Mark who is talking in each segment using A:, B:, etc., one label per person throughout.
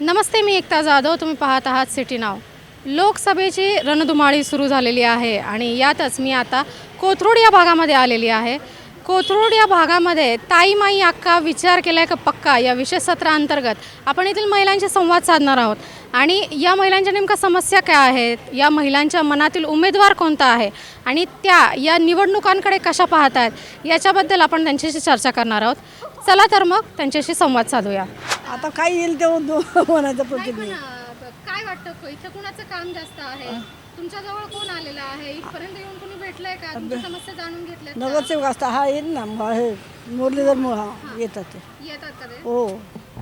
A: नमस्ते मी एकता जाधव. तुम्ही पाहत आहात सिटी नाव. लोकसभेची रणधुमाळी सुरू झालेली आहे आणि यातच मी आता कोथरूड या भागामध्ये आलेली आहे. कोथरूड या भागामध्ये ताई माई अक्का विचार केलाय का पक्का? या विशेष सत्राअंतर्गत आपण येथील महिलांशी संवाद साधणार आहोत. आणि या महिलांच्या नेमक्या समस्या काय आहेत? या महिलांच्या मनातील उमेदवार कोणता आहे? आणि त्या या निवडणुकांकडे कशा पाहत आहेत याच्याबद्दल आपण त्यांच्याशी चर्चा करणार आहोत. चला तर मग त्यांच्याशी संवाद साधूया.
B: आता काय येईल दो म्हणायचं प्रत्येक
A: नाही. पण, अ, काय वाटतं इथं कुणाचं काम जास्त आहे? तुमच्या जवळ कोण आलेलं आहे? इथपर्यंत येऊन कोणी भेटलंय का? तुमच्या समस्या जाणून?
B: नगरसेवक असता हा येईल ना मग हे मुरलीधर हा. येतात ते.
A: येतात का ते?
B: हो.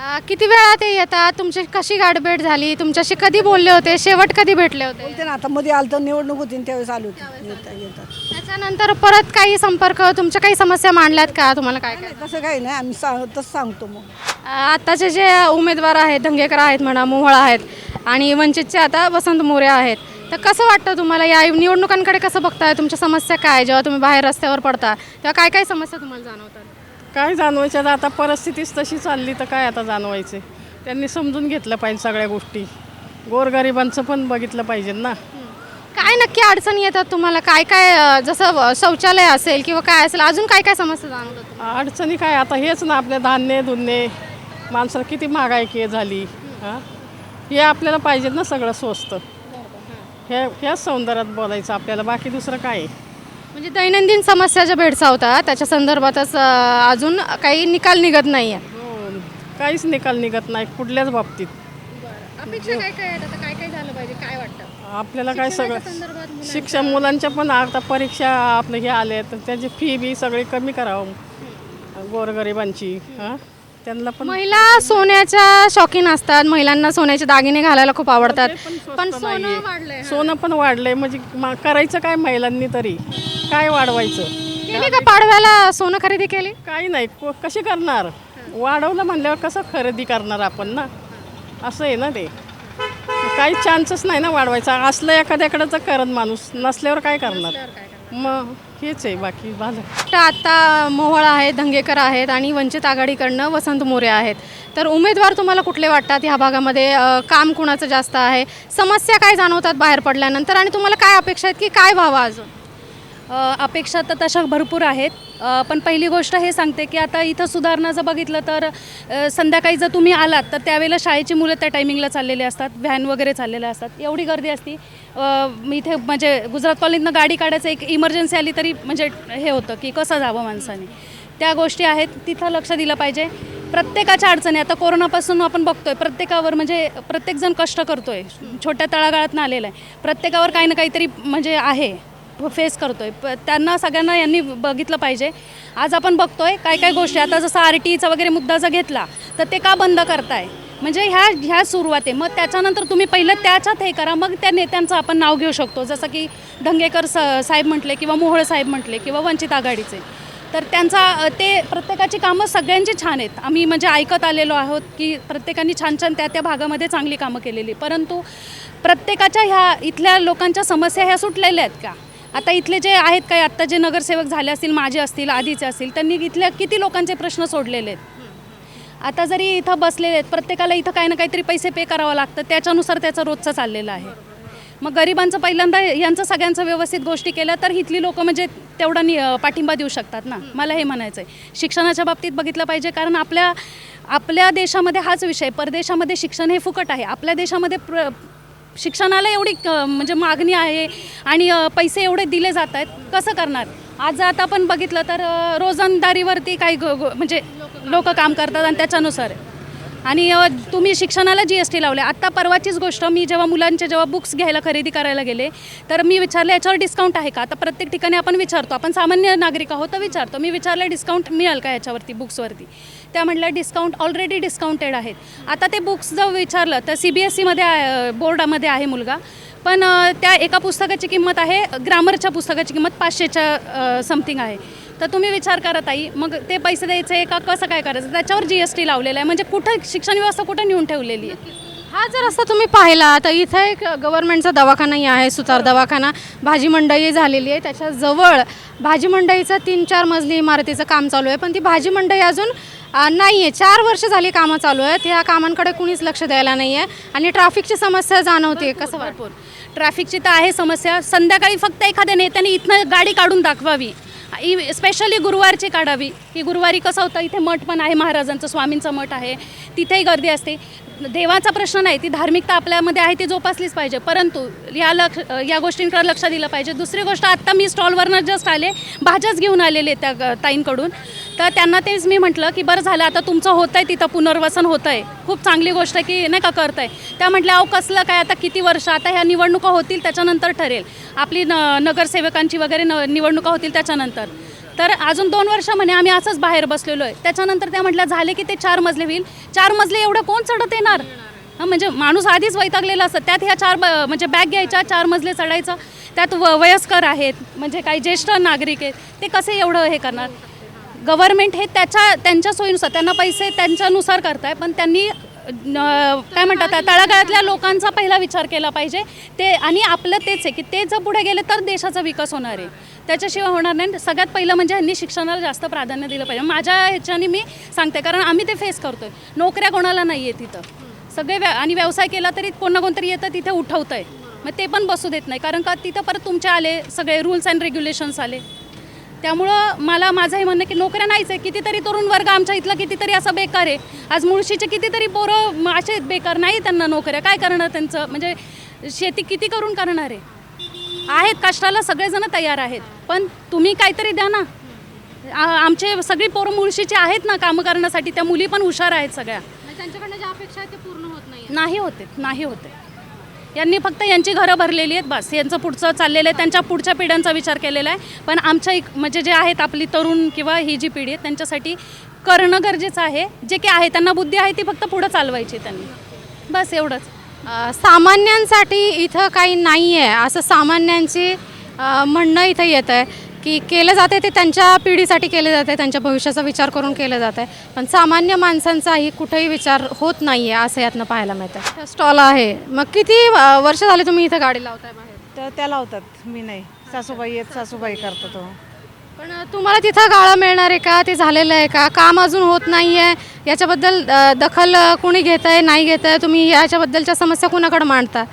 A: अ, किती वेळा ते येतात? तुमची कशी गाठभेट झाली? तुमच्याशी कधी बोलले होते? शेवट कधी भेटले होते?
B: बोलते ना आता मध्ये आलं तर निवडणूक होती ना त्यावेळेस आले होते. येतात येतात.
A: त्याच्यानंतर परत काही संपर्क तुमच्या काही समस्या मांडल्यात का? तुम्हाला काय काय?
B: तसं काही नाही. आम्ही सांग तसं सांगतो मग.
A: अ, आत्ताचे जे उमेदवार आहेत धंगेकर आहेत म्हणा मोहळ आहेत आणि वंचितचे आता वसंत मोरे आहेत तर कसं वाटतं तुम्हाला? या निवडणुकांकडे कसं बघताय? तुमच्या समस्या काय? जेव्हा तुम्ही बाहेर रस्त्यावर पडता तेव्हा काय काय समस्या तुम्हाला जाणवतात?
C: काय जाणवायचं? आता आता परिस्थितीच तशी चालली तर काय आता जाणवायचे? त्यांनी समजून घेतलं पाहिजे सगळ्या गोष्टी. गोरगरिबांचं पण बघितलं पाहिजे ना.
A: काय नक्की अडचणी येतात तुम्हाला? काय काय जसं शौचालय असेल किंवा काय असेल अजून काय काय समस्या जाणवतात?
C: अडचणी काय? आता हेच ना आपले धान्य धुन्ने माणसं किती महागाई की झाली हां? हे आपल्याला पाहिजे ना सगळं स्वस्त. हे. ह्याच सौंदर्यात बोलायचं आपल्याला. बाकी दुसरं काय? आहे?
A: म्हणजे दैनंदिन समस्या ज्या भेडसावतात त्याच्या संदर्भातच अ, अजून काही निकाल निघत नाही आहे
C: हो, काहीच निकाल निघत नाही कुठल्याच बाबतीत.
A: अपेक्षा काय काय आहेत? आता काय काय झालं पाहिजे? काय वाटतं?
C: आपल्याला काय सगळं
A: संदर्भात
C: शिक्षण मुलांच्या पण आता परीक्षा आपलं हे आले तर त्याची फी बी सगळी कमी करावं. गोरगरिबांची हां? त्यांना पण
A: महिला सोन्याच्या शौकीन असतात. महिलांना सोन्याचे दागिने घालायला खूप आवडतात.
C: स्वस्त
A: पण सोनं
C: नाहीये.
A: वाढलंय
C: सोनं पण वाढलंय म्हणजे मा- करायचं काय महिलांनी तरी? काय वाढवायचं?
A: केली का पाडव्याला सोनं खरेदी केली?
C: काही नाही को- कशी करणार? वाढवलं म्हणल्यावर कसं खरेदी करणार आपण ना? असं आहे ना ते. काही चान्सच नाही ना वाढवायचा. असलं एखाद्याकडं तर करत माणूस. नसल्यावर काय करणार? मग हेच आहे बाकी. झालं
A: तर आता मोहोळ आहेत धंगेकर आहेत आणि वंचित आघाडीकडनं वसंत मोरे आहेत. तर उमेदवार तुम्हाला कुठले वाटतात? ह्या भागामध्ये अ, काम कुणाचं जास्त आहे? समस्या काय जाणवतात बाहेर पडल्यानंतर? आणि तुम्हाला काय अपेक्षा आहेत की काय व्हावं अजून?
D: अपेक्षा तर तशा भरपूर आहेत. पण पहिली गोष्ट हे सांगते की आता इथं सुधारणा जर बघितलं तर संध्याकाळी जर तुम्ही आलात तर त्यावेळेला शाळेची मुलं त्या टायमिंगला चाललेले असतात व्हॅन वगैरे चाललेल्या असतात. एवढी गर्दी असती. इथे म्हणजे गुजरात कॉलेजनं गाडी काढायचं एक इमर्जन्सी आली तरी म्हणजे हे होतं की कसं जावं माणसाने. त्या गोष्टी आहेत तिथं लक्ष दिलं पाहिजे. प्रत्येकाच्या अडचणी आता कोरोनापासून आपण बघतोय प्रत्येकावर म्हणजे प्रत्येकजण कष्ट करतोय. छोट्या तळागाळातनं आलेला आहे. प्रत्येकावर काही ना काहीतरी म्हणजे आहे. फेस करतोय. प त्यांना सगळ्यांना यांनी बघितलं पाहिजे. आज आपण बघतो आहे काय काय गोष्टी. आता जसं आर टी ईचा वगैरे मुद्दा जर घेतला तर ते का बंद करताय? म्हणजे ह्या ह्या सुरुवात आहे मग त्याच्यानंतर तुम्ही पहिलं त्याच्यात हे करा मग त्या नेत्यांचं आपण नाव घेऊ शकतो. जसं की धंगेकर स साहेब म्हटले किंवा मोहोळ साहेब म्हटले किंवा वंचित आघाडीचे. तर त्यांचा ते प्रत्येकाची कामं सगळ्यांची छान आहेत. आम्ही म्हणजे ऐकत आलेलो आहोत की प्रत्येकाने छान छान त्या त्या भागामध्ये चांगली कामं केलेली. परंतु प्रत्येकाच्या ह्या इथल्या लोकांच्या समस्या ह्या सुटलेल्या आहेत का? आता इथले जे आहेत काय आत्ता जे नगरसेवक झाले असतील माझे असतील आधीचे असतील त्यांनी इथल्या किती लोकांचे प्रश्न सोडलेले आहेत? आता जरी इथं बसलेले आहेत प्रत्येकाला इथं काही ना काहीतरी पैसे पे करावं लागतं त्याच्यानुसार त्याचा रोजचा चाललेला आहे. मग गरिबांचं पहिल्यांदा यांचं सगळ्यांचं व्यवस्थित गोष्टी केल्या तर इथली लोकं म्हणजे तेवढा नि पाठिंबा देऊ शकतात ना? मला हे म्हणायचं आहे शिक्षणाच्या बाबतीत बघितलं पाहिजे कारण आपल्या आपल्या देशामध्ये हाच विषय परदेशामध्ये शिक्षण हे फुकट आहे. आपल्या देशामध्ये प्र शिक्षणाला एवढी म्हणजे मागणी आहे आणि पैसे एवढे दिले जात आहेत. कसं करणार? आज आता आपण बघितलं तर रोजंदारीवरती काही गो- म्हणजे लोक काम करतात आणि त्याच्यानुसार. आणि तुम्ही शिक्षणाला जी एस टी लावले आत्ता परवाचीच गोष्ट मी जेव्हा मुलांचे जेव्हा बुक्स घ्यायला खरेदी करायला गेले तर मी विचारलं याच्यावर डिस्काउंट आहे का? आता प्रत्येक ठिकाणी आपण विचारतो. आपण सामान्य नागरिक आहोत तर विचारतो. मी विचारलं डिस्काउंट मिळेल का याच्यावरती बुक्सवरती त्या म्हटल्या डिस्काउंट ऑलरेडी डिस्काउंटेड आहेत. आता ते बुक्स जर विचारलं तर सी बी एस सीमध्ये बोर्डामध्ये आहे मुलगा. पण त्या एका पुस्तकाची किंमत आहे ग्रामरच्या पुस्तकाची किंमत पाचशेच्या समथिंग आहे. तर तुम्ही विचार करत आई मग ते पैसे द्यायचे का? कसं काय करायचं? त्याच्यावर जी एस टी लावलेलं आहे. म्हणजे कुठं शिक्षण व्यवस्था कुठं नेऊन ठेवलेली आहे?
A: हा जर असं तुम्ही पाहिला तर इथं एक गव्हर्नमेंटचा दवाखानाही आहे सुतार दवाखाना. भाजी मंडई झालेली आहे त्याच्याजवळ भाजी मंडईचं तीन चार मजली इमारतीचं काम चालू आहे. पण ती भाजी मंडई अजून नाही आहे चार वर्ष झाली कामं चालू आहेत. ह्या कामांकडे कुणीच लक्ष द्यायला नाही आहे आणि ट्रॅफिकची समस्या जाणवते कसं
D: भरपूर ट्रॅफिकची तर आहे समस्या. संध्याकाळी फक्त एखाद्या नेत्याने इथनं गाडी काढून दाखवावी. स्पेशली गुरुवारची काढावी. की गुरुवारी कसं होतं इथे मठ पण आहे महाराजांचं स्वामींचं मठ आहे. तिथेही गर्दी असते. देवाचा प्रश्न नाही ती धार्मिकता आपल्यामध्ये आहे ती जोपासलीच पाहिजे. परंतु या लक्ष या गोष्टींकडे लक्ष दिलं पाहिजे. दुसरी गोष्ट आत्ता मी स्टॉलवरनं जस्ट आले भाज्याच घेऊन आलेले त्या ताईंकडून. तर त्यांना तेच मी म्हटलं की बरं झालं आता तुमचं होतं आहे तिथं पुनर्वसन होतं आहे खूप चांगली गोष्ट आहे की नाही का करत आहे त्या म्हटल्या अहो कसलं काय आता किती वर्ष आता ह्या निवडणुका होतील त्याच्यानंतर ठरेल. आपली न नगरसेवकांची वगैरे न निवडणुका होतील त्याच्यानंतर. तर अजून दोन वर्ष म्हणे आम्ही असंच बाहेर बसलेलो आहे. त्याच्यानंतर त्या म्हटल्या झाले की ते चार मजले होईल. चार मजले एवढं कोण चढत येणार? हां म्हणजे माणूस आधीच वैतागलेला असतं. त्यात ह्या चार ब म्हणजे बॅग घ्यायच्या चार मजले चढायचं. त्यात व वयस्कर आहेत म्हणजे काही ज्येष्ठ नागरिक आहेत ते कसे एवढं हे करणार? गव्हर्नमेंट हे त्याच्या त्यांच्या सोयीनुसार त्यांना पैसे त्यांच्यानुसार करताय पण त्यांनी काय म्हणतात तळागाळातल्या लोकांचा पहिला विचार केला पाहिजे. ते आणि आपलं तेच आहे की ते जर पुढे गेले तर देशाचा विकास होणार आहे. त्याच्याशिवाय होणार नाही. सगळ्यात पहिलं म्हणजे ह्यांनी शिक्षणाला जास्त प्राधान्य दिलं पाहिजे. माझ्या ह्याच्याने मी सांगते कारण आम्ही ते फेस करतो आहे नोकऱ्या कोणाला नाही आहे तिथं सगळे व्या आणि व्यवसाय केला तरी कोण ना कोणतरी येतं तिथे उठवतं आहे मग ते पण बसू देत नाही. कारण का तिथं परत तुमचे आले सगळे रूल्स अँड रेग्युलेशन्स आले. त्यामुळं मला माझं हे म्हणणं की नोकऱ्या नाहीच आहे. कितीतरी तरुण वर्ग आमच्या इथला कितीतरी असं बेकार आहे. आज मुळशीचे कितीतरी पोरं असे बेकार नाही त्यांना नोकऱ्या. काय करणार त्यांचं? म्हणजे शेती किती करून करणार आहे? आहेत कष्टाला सगळेजण तयार आहेत. पण तुम्ही काहीतरी द्या ना. आमचे सगळी पोरं मुळशीचे आहेत ना कामं करण्यासाठी. त्या मुली पण हुशार आहेत सगळ्या.
A: त्यांच्याकडनं ज्या अपेक्षा आहेत ते पूर्ण होत नाही
D: होते नाही होते यांनी फक्त यांची घरं भरलेली आहेत बस. यांचं पुढचं चाललेलं आहे त्यांच्या पुढच्या पिढ्यांचा विचार केलेला आहे. पण आमच्या एक म्हणजे जे आहेत आपली तरुण किंवा ही जी पिढी आहे त्यांच्यासाठी करणं गरजेचं आहे. जे काही आहे त्यांना बुद्धी आहे ती फक्त पुढं चालवायची त्यांनी. बस एवढंच.
A: सामान्यांसाठी इथं काही नाही आहे असं सामान्यांची म्हणणं इथं येतं आहे की केलं जाते ते त्यांच्या पिढीसाठी केले जाते त्यांच्या भविष्याचा विचार करून केलं जात आहे पण सामान्य माणसांचाही कुठेही विचार होत नाही आहे असं यातनं पाहायला मिळतं स्टॉल आहे. मग किती वर्ष झाले तुम्ही इथं गाडी लावताय बाहेर?
B: तर त्या लावतात. मी नाही. सासूबाई आहेत. सासूबाई करतात हो.
A: पण अ, तुम्हाला तिथं गाळा मिळणार आहे का? ते झालेलं आहे का? काम अजून होत नाही आहे याच्याबद्दल दखल कोणी घेत आहे नाही घेत आहे तुम्ही याच्याबद्दलच्या समस्या कुणाकडे मांडता?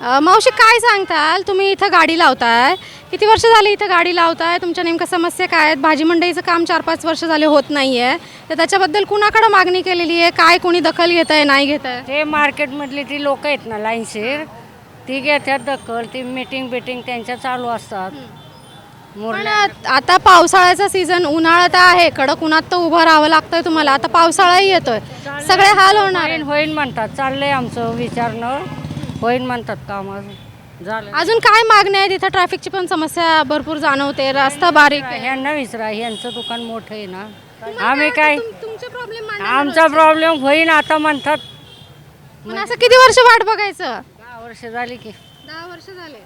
A: अ, मावशी काय सांगताल? तुम्ही इथं गाडी लावताय. किती वर्ष झाली इथं गाडी लावताय? तुमच्या नेमक्या समस्या काय आहेत? भाजी मंडईचं काम चार पाच वर्ष झाले होत नाही आहे तर त्याच्याबद्दल कुणाकडे मागणी केलेली आहे? काय कोणी दखल घेत आहे नाही घेत आहे
E: ते मार्केटमधली ती लोक आहेत ना लाईनशीर. ती घेतात दखल ती मीटिंग बिटिंग त्यांच्या चालू असतात.
A: पण आता पावसाळ्याचा सीझन उन्हाळा तर आहे. कडक उन्हात तर उभं राहावं लागतंय तुम्हाला. आता पावसाळाही येतोय. सगळे हाल होणार
E: होईन म्हणतात. चाललंय आमचं विचारणं. होईन म्हणतात काम झालं.
A: अजून काय मागणी आहे तिथं ट्रॅफिकची पण समस्या भरपूर जाणवते. रस्ता बारीक आहे.
E: ह्यांना विचारा ह्यांचं दुकान मोठं आहे ना. आम्ही काय
A: तुमचे प्रॉब्लेम
E: आमचा प्रॉब्लेम होईन आता म्हणतात.
A: पण असं किती वर्ष वाट बघायचं?
E: दहा वर्ष झाली की.
A: दहा वर्ष झाले.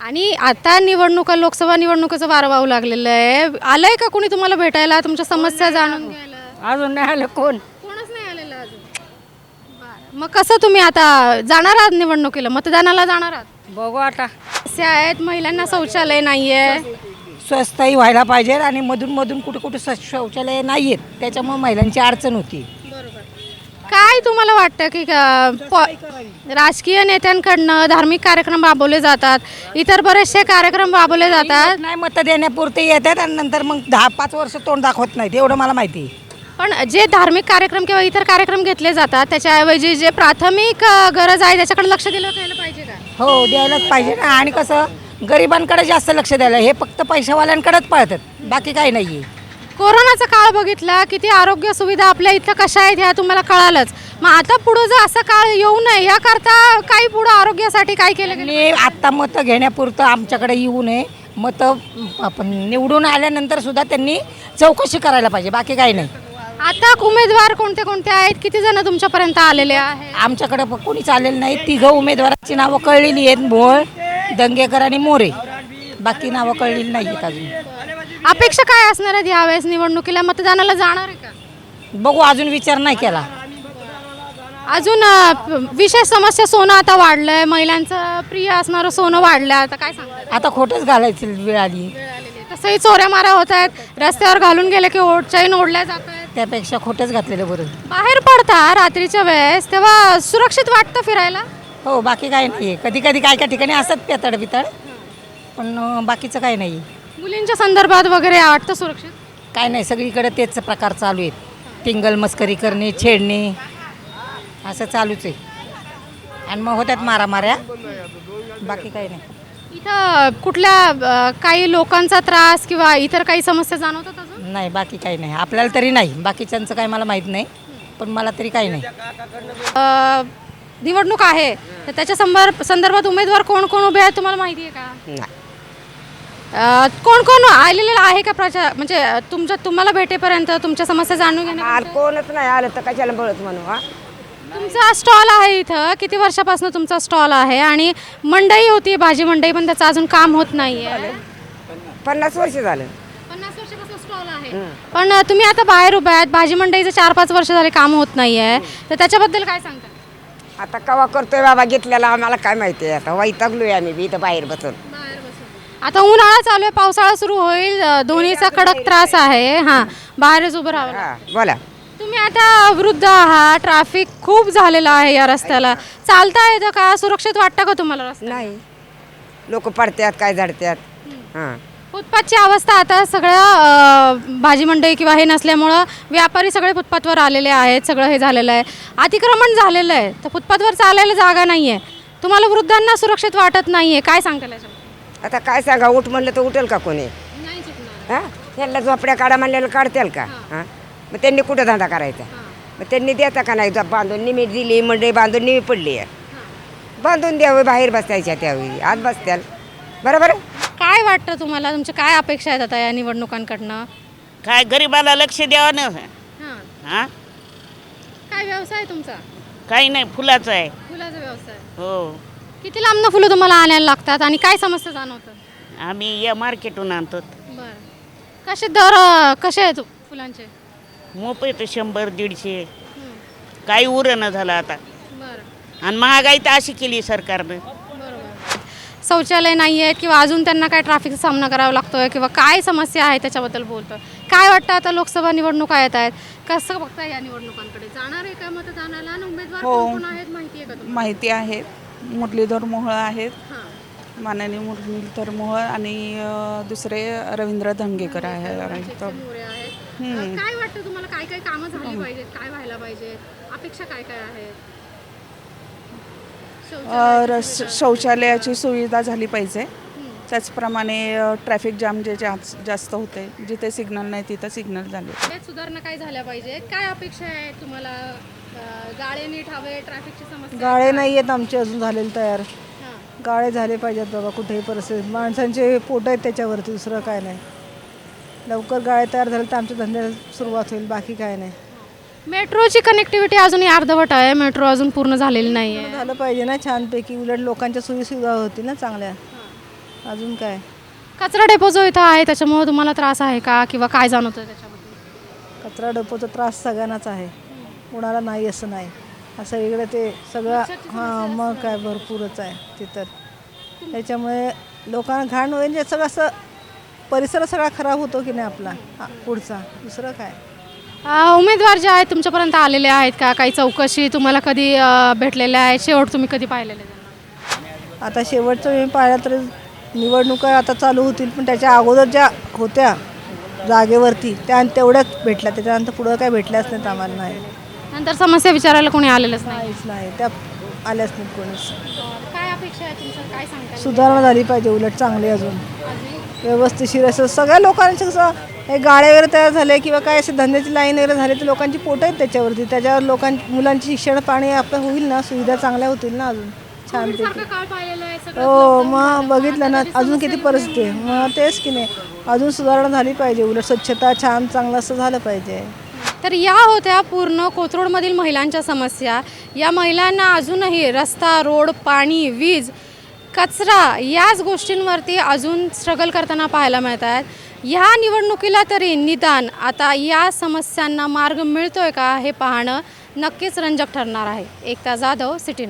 A: आणि आता निवडणुका लोकसभा निवडणुकीचं वारं वाहू लागलेलं आहे. आलंय का कोणी तुम्हाला भेटायला? तुमच्या समस्या जाणून घ्यायला.
E: अजून नाही आलं कोण
A: कोणच नाही आलेलं अजून बरं. मग कसं तुम्ही आता जाणार आहात निवडणुकीला? मतदानाला जाणार आहात?
E: बघू आता.
A: समस्या आहेत महिलांना शौचालय नाहीये.
B: स्वस्तही व्हायला पाहिजे आणि मधून मधून कुठे कुठे स्वच्छ शौचालय नाही आहेत त्याच्यामुळे महिलांची अडचण होती.
A: काय तुम्हाला वाटतं की अ, प- राजकीय नेत्यांकडनं धार्मिक कार्यक्रम राबवले जातात? इतर बरेचसे कार्यक्रम राबवले जातात.
B: नाही मतं देण्यापुरते येतात आणि नंतर मग दहा पाच वर्ष तोंड दाखवत नाहीत. एवढं मला माहिती आहे.
A: पण जे धार्मिक कार्यक्रम किंवा इतर कार्यक्रम घेतले जातात त्याच्याऐवजी जे प्राथमिक अ, गरज आहे त्याच्याकडे लक्ष दिलं गेलं पाहिजे का?
B: हो द्यायलाच पाहिजे ना. आणि कसं गरिबांकडे जास्त लक्ष द्यायला हे फक्त पैशावाल्यांकडेच पळतात बाकी काही नाही आहे
A: कोरोनाचा काळ बघितला किती आरोग्य सुविधा आपल्या इथं कशा आहेत ह्या तुम्हाला कळालंच. मग आता पुढं जर असा काळ येऊ नये याकरता काही पुढं आरोग्यासाठी काय केलं गेलं?
B: आणि आत्ता मतं घेण्यापुरतं आमच्याकडे येऊ नये. मतं आपण निवडून आल्यानंतर सुद्धा त्यांनी चौकशी करायला पाहिजे बाकी काही नाही.
A: आता उमेदवार कोणते कोणते आहेत? किती जण तुमच्यापर्यंत आलेले आहेत?
B: आमच्याकडे प- कोणीच आलेलं नाही. तिघं उमेदवारांची नावं कळलेली आहेत भोळ दंगेकर आणि मोरे. बाकी नावं कळलेली नाही आहेत अजून.
A: अपेक्षा काय असणार आहेत यावेळेस निवडणुकीला? मतदानाला जाणार आहे का?
B: बघू अजून विचार नाही केला.
A: अजून अ, प- विशेष समस्या सोनं आता वाढलंय. महिलांचं प्रिय असणारं सोनं वाढलंय. आता काय सांगतात
B: आता खोटंच घालायची वेळ आली.
A: तसंही चोऱ्या मारा होत आहेत. रस्त्यावर घालून गेले की ओढ चैन ओढल्या जात आहेत.
B: त्यापेक्षा खोटंच घातलेलं बरं.
A: बाहेर पडता रात्रीच्या वेळेस तेव्हा सुरक्षित वाटतं फिरायला?
B: हो बाकी काही नाही आहे कधी कधी काय काय ठिकाणी असतात पेताड बिताड पण अं, बाकीचं काही नाही
A: मुलींच्या संदर्भात वगैरे वाटतं सुरक्षित?
B: काय नाही सगळीकडे तेच प्रकार चालू आहेत. टिंगल मस्करी करणे छेडणे असं चालूच आहे. आणि मग होत्यात मारामाऱ्या. बाकी काही नाही.
A: इथं कुठल्या अ, काही लोकांचा त्रास किंवा इतर काही समस्या जाणवतात?
B: नाही बाकी काही नाही. आपल्याला तरी नाही. बाकीच्यांचं काही मला माहीत नाही पण मला तरी काही नाही.
A: अ, निवडणूक आहे. तर त्याच्या संदर्भ संदर्भात उमेदवार कोण कोण उभे आहेत तुम्हाला माहिती आहे का? अ, कोण कोण आलेलं आहे का प्रचार? म्हणजे अ, तुमच्या तुम्हाला भेटेपर्यंत तुमच्या समस्या जाणून घेण्या
F: आल कोणच नाही आलं तर कशाला बळत म्हणू हा?
A: तुमचा स्टॉल आहे इथं. किती वर्षापासून तुमचा स्टॉल आहे? आणि मंडई होती भाजी मंडई पण त्याचं अजून काम होत नाहीये.
F: पन्नास वर्ष झालं
A: पन्नास वर्षापासून स्टॉल आहे पण तुम्ही आता बाहेर उभे आहेत. भाजी मंडईचं चार पाच वर्ष झाले काम होत नाहीये. तर त्याच्याबद्दल काय सांगता?
F: आता कवा करतोय बाबा घेतलेला? आम्हाला काय माहिती आहे. आता वैतागलोय आम्ही बी इथं बाहेर बसून.
A: आता उन्हाळा चालू आहे पावसाळा सुरू होईल. दोन्हीचा कडक त्रास आहे. हां बाहेरच उभं राहावं लागतं.
F: हा बोला.
A: तुम्ही आता वृद्ध आहात. ट्रॅफिक खूप झालेलं आहे या रस्त्याला. चालता येतं का? सुरक्षित वाटतं का तुम्हाला रस्ता?
F: नाही. लोक पडतात काय झाडतात. हां.
A: फुटपाथची अवस्था आता सगळ्या भाजी मंडई किंवा हे नसल्यामुळं व्यापारी सगळे फुटपाथवर आलेले आहेत सगळं हे झालेलं आहे. अतिक्रमण झालेलं आहे. तर फुटपाथवर चालायला जागा नाही आहे तुम्हाला वृद्धांना सुरक्षित वाटत नाही आहे काय सांगता?
F: आता काय सांगा उठ म्हणलं तर उठेल का कोणी. हां? त्यांना झोपड्या काढा म्हणलेलं काढतील का? हां. मग त्यांनी कुठं धंदा करायचा? मग त्यांनी देता का नाही? बांधून निमीट दिली मंडई बांधून निमी पडली आहे. बांधून द्यावं बाहेर बसायच्या त्यावेळी. आज बसत्याल. बरोबर?
A: काय वाटतं तुम्हाला? तुमच्या काय अपेक्षा आहेत आता या निवडणुकांकडनं?
G: काय गरिबाला लक्ष द्यावं ना?
A: हां.
G: हा?
A: काय व्यवसाय आहे तुमचा?
G: काही नाही फुलाचं आहे.
A: फुलाचा व्यवसाय.
G: हो.
A: किती लांबनं फुलं तुम्हाला आणायला लागतात आणि काय समस्या जाणवतात?
G: आम्ही या मार्केटहून आणतो.
A: बरं. कसे दर अं, कसे आहेत फुलांचे?
G: मोप येतं शंभर दीडशे. काही उरणं झालं आता.
A: बरं.
G: आणि महागाई तर अशी केली सरकारनं.
A: शौचालय नाही आहेत किंवा अजून त्यांना काय ट्रॅफिकचा सामना करावा लागतोय किंवा काय समस्या आहे त्याच्याबद्दल बोलतोय. काय वाटतं आता लोकसभा निवडणुका येत आहेत? कसं बघताय या निवडणुकांकडे? जाणार आहे का मतदानाला? आणि उमेदवार
H: हो.
A: कोण आहेत माहिती आहे का तुम्हाला?
H: माहिती आहेत मुरलीधर मोहोळ आहेत.
A: हां.
H: माननीय मुरलीधर मोहोळ आणि अ, दुसरे रवींद्र धंगेकर आहे
A: मोरे आहेत. अं, काय वाटतं तुम्हाला? काय काय कामं झाली पाहिजेत? काय व्हायला पाहिजे अपेक्षा काय काय आहेत?
H: रस- शौचालयाची सुविधा झाली पाहिजे. त्याचप्रमाणे ट्रॅफिक जाम जे जास- जास्त होते जिथे सिग्नल नाही तिथं सिग्नल झाले.
A: त्यात सुधारणा काय झाल्या पाहिजे काय अपेक्षा आहे तुम्हाला? अं, गाळे नीट हवे ट्रॅफिकची समस्या
I: गाळे नाही आहेत आमचे अजून झालेले तयार.
A: हां.
I: गाळे झाले पाहिजेत बाबा कुठेही परिस्थितीत. माणसांचे पोट आहेत त्याच्यावरती दुसरं काय नाही. लवकर गाळे तयार झाले तर आमच्या धंद्याला सुरुवात होईल बाकी काय नाही.
A: मेट्रोची कनेक्टिव्हिटी अजूनही अर्धवट आहे. मेट्रो अजून पूर्ण झालेली नाही आहे.
I: झालं पाहिजे ना छानपैकी. उलट लोकांच्या सोयीसुविधा होती ना चांगल्या. अजून काय?
A: कचरा डेपो जो इथं आहे. त्याच्यामुळे तुम्हाला त्रास आहे का? किंवा काय जाणवतं त्याच्याबद्दल?
I: कचरा डपोचा त्रास सगळ्यांनाच आहे. कोणाला नाही असं नाही. असं इकडे ते सगळं हां मग काय भरपूरच आहे ते तर त्याच्यामुळे लोकांना घाण म्हणजे सगळं असं परिसर सगळा खराब होतो की नाही आपला? हा, पुढचा. दुसरं काय?
A: उमेदवार जे आहेत तुमच्यापर्यंत आलेले आहेत का? काही चौकशी तुम्हाला कधी अं, भेटलेल्या आहेत? शेवट तुम्ही कधी पाहिलेले? आहेत?
I: आता शेवटचं मी पाहिलं तर निवडणुका आता चालू होतील पण त्याच्या अगोदर ज्या होत्या जागेवरती त्या तेवढ्याच भेटल्या. त्याच्यानंतर पुढं काय भेटल्याच नाहीत आम्हाला नाही.
A: नंतर समस्या विचारायला कोणी आलेलंच नाही.
I: काहीच नाही. त्या आल्याच नाहीत कोणीच.
A: काय अपेक्षा आहे तुमचं? काय सांगता
I: सुधारणा झाली पाहिजे उलट चांगली अजून? व्यवस्थिशीर असं सगळ्या लोकांचं कसं हे गाळे वगैरे तयार झाले किंवा काय असे धंद्याची लाईन वगैरे झाली तर लोकांची पोट आहेत त्याच्यावरती. त्याच्यावर लोकां मुलांची शिक्षण पाणी आपलं होईल ना सुविधा चांगल्या होतील ना अजून.
A: सगळं
I: हो मग बघितलं ना अजून किती परिस्थिती आहे. मग तेच की नाही अजून सुधारणा झाली पाहिजे उलट स्वच्छता छान चांगलं असं झालं पाहिजे.
A: तर या होत्या पूर्ण कोथरूडमधील महिलांच्या समस्या. या महिलांना अजूनही रस्ता रोड पाणी वीज कचरा याच गोष्टींवरती अजून स्ट्रगल करताना पाहायला मिळत आहेत ह्या निवडणुकीला तरी निदान आता या समस्यांना मार्ग मिळतोय का हे पाहणं नक्कीच रंजक ठरणार आहे. एकता जाधव सिटी